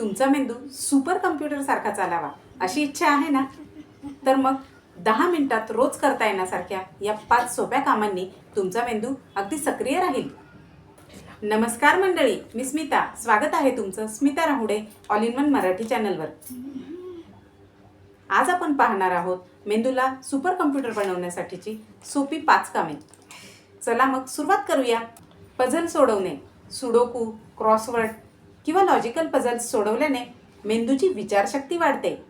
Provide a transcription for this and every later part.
तुमचा मेंदू super computer सारखा चालावा अशी इच्छा आहे ना? तर मग दहा मिनिटात रोज करता येण्यासारख्या या पाच सोप्या कामांनी तुमचा मेंदू अगदी सक्रिय राहील. नमस्कार मंडळी मी स्मिता. स्वागत आहे तुमचं Smita Rahude all in one Marathi चॅनलवर. आज आपण पाहणार आहोत मेंदूला सुपर कम्प्युटर बनवण्यासाठीची सोपी पाच कामे. चला मग सुरुवात करूया. पझल सोडवणे. सुडोकू क्रॉसवर्ड किंवा लॉजिकल पझल्स सोडवल्याने मेंदूची विचारशक्ती वाढते.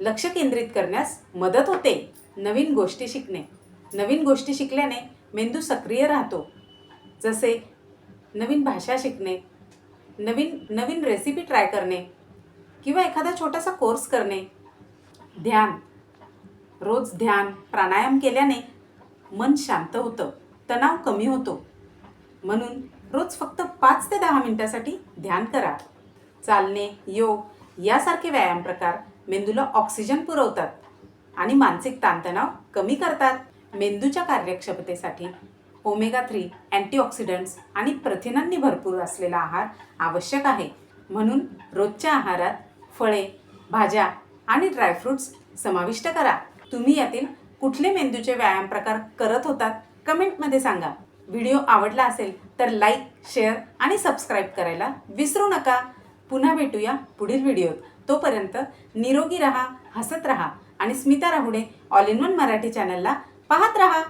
लक्ष केंद्रित करण्यास मदत होते. नवीन गोष्टी शिकणे. नवीन गोष्टी शिकल्याने मेंदू सक्रिय राहतो. जसे नवीन भाषा शिकणे नवीन नवीन रेसिपी ट्राय करणे किंवा एखादा छोटासा कोर्स करणे. ध्यान. रोज ध्यान प्राणायाम केल्याने मन शांत होतं तणाव कमी होतो. म्हणून रोज फक्त पाच ते दहा मिनिटासाठी ध्यान करा. चालणे योग यासारखे व्यायाम प्रकार मेंदूला ऑक्सिजन पुरवतात आणि मानसिक ताणतणाव कमी करतात. मेंदूच्या कार्यक्षमतेसाठी ओमेगा थ्री अँटीऑक्सिडंट्स आणि प्रथिनांनी भरपूर असलेला आहार आवश्यक आहे. म्हणून रोजच्या आहारात फळे भाज्या आणि ड्रायफ्रुट्स समाविष्ट करा. तुम्ही यातील कुठले मेंदूचे व्यायाम प्रकार करत होतात? कमेंटमध्ये सांगा. व्हिडिओ आवडला असेल तर लाईक शेअर आणि सबस्क्राईब करायला विसरू नका. पुन्हा भेटूया पुढील व्हिडिओत. तोपर्यंत निरोगी रहा हसत रहा आणि Smita Rahude all in one Marathi चॅनलला पाहत रहा.